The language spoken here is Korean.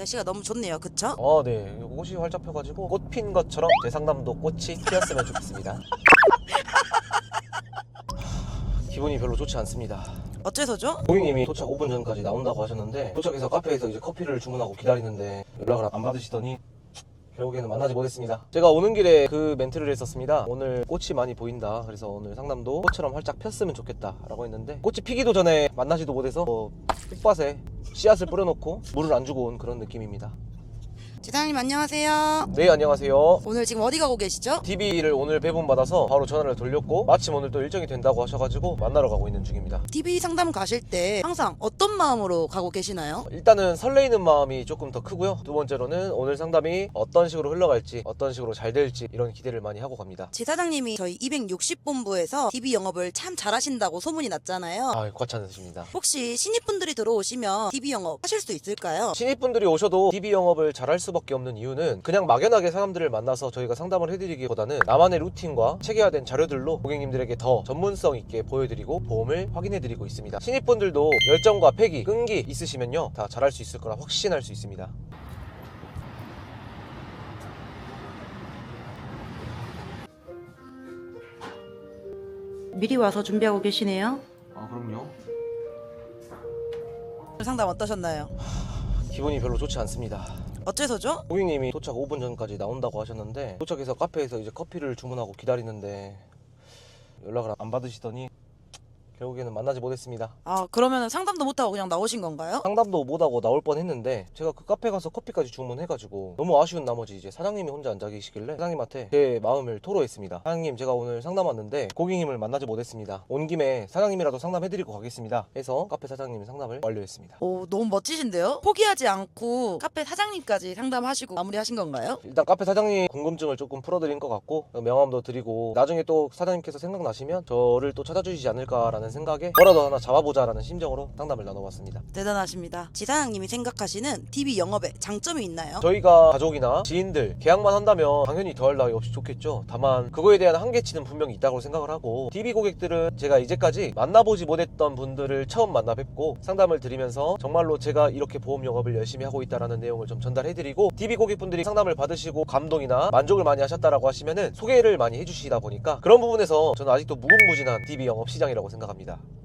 날씨가 너무 좋네요. 그쵸? 아, 네. 옷이 활짝 펴가지고 꽃 핀 것처럼 제 상담도 꽃이 피었으면 좋겠습니다. 기분이 별로 좋지 않습니다. 어째서죠? 고객님이 도착 5분 전까지 나온다고 하셨는데 도착해서 카페에서 이제 커피를 주문하고 기다리는데 연락을 안 받으시더니 결국에는 만나지 못했습니다. 제가 오는 길에 그 멘트를 했었습니다. 오늘 꽃이 많이 보인다. 그래서 오늘 상담도 꽃처럼 활짝 폈으면 좋겠다라고 했는데 꽃이 피기도 전에 만나지도 못해서 뭐 꽃밭에 씨앗을 뿌려놓고 물을 안 주고 온 그런 느낌입니다. 지사장님 안녕하세요. 네 안녕하세요. 오늘 지금 어디 가고 계시죠? TV를 오늘 배분 받아서 바로 전화를 돌렸고 마침 오늘 또 일정이 된다고 하셔가지고 만나러 가고 있는 중입니다. TV 상담 가실 때 항상 어떤 마음으로 가고 계시나요? 일단은 설레이는 마음이 조금 더 크고요. 두 번째로는 오늘 상담이 어떤 식으로 흘러갈지, 어떤 식으로 잘 될지 이런 기대를 많이 하고 갑니다. 지사장님이 저희 260본부에서 TV 영업을 참 잘하신다고 소문이 났잖아요. 아, 과찬이십니다. 혹시 신입분들이 들어오시면 TV 영업 하실 수 있을까요? 신입분들이 오셔도 TV 영업을 잘할 수 밖에 없는 이유는 그냥 막연하게 사람들을 만나서 저희가 상담을 해드리기보다는 나만의 루틴과 체계화된 자료들로 고객님들에게 더 전문성 있게 보여드리고 보험을 확인해드리고 있습니다. 신입분들도 열정과 패기, 끈기 있으시면요 다 잘할 수 있을 거라 확신할 수 있습니다. 미리 와서 준비하고 계시네요. 아 그럼요. 상담 어떠셨나요? 기분이 별로 좋지 않습니다. 어째서죠? 고객님이 도착 5분 전까지 나온다고 하셨는데 도착해서 카페에서 이제 커피를 주문하고 기다리는데 연락을 안 받으시더니 결국에는 만나지 못했습니다. 아 그러면 상담도 못하고 그냥 나오신 건가요? 상담도 못하고 나올 뻔했는데 제가 그 카페 가서 커피까지 주문해가지고 너무 아쉬운 나머지 이제 사장님이 혼자 앉아 계시길래 사장님한테 제 마음을 토로했습니다. 사장님 제가 오늘 상담 왔는데 고객님을 만나지 못했습니다. 온 김에 사장님이라도 상담해드리고 가겠습니다. 해서 카페 사장님 상담을 완료했습니다. 오 너무 멋지신데요? 포기하지 않고 카페 사장님까지 상담하시고 마무리하신 건가요? 일단 카페 사장님 궁금증을 조금 풀어드린 것 같고 명함도 드리고 나중에 또 사장님께서 생각나시면 저를 또 찾아주시지 않을까라는 생각에 뭐라도 하나 잡아보자라는 심정으로 상담을 나눠봤습니다. 대단하십니다. 지사장님이 생각하시는 TV 영업에 장점이 있나요? 저희가 가족이나 지인들 계약만 한다면 당연히 더할 나위 없이 좋겠죠. 다만 그거에 대한 한계치는 분명히 있다고 생각을 하고 TV 고객들은 제가 이제까지 만나보지 못했던 분들을 처음 만나 뵙고 상담을 드리면서 정말로 제가 이렇게 보험 영업을 열심히 하고 있다라는 내용을 좀 전달해드리고 TV 고객분들이 상담을 받으시고 감동이나 만족을 많이 하셨다라고 하시면은 소개를 많이 해주시다 보니까 그런 부분에서 저는 아직도 무궁무진한 TV 영업 시장이라고 생각 합니다.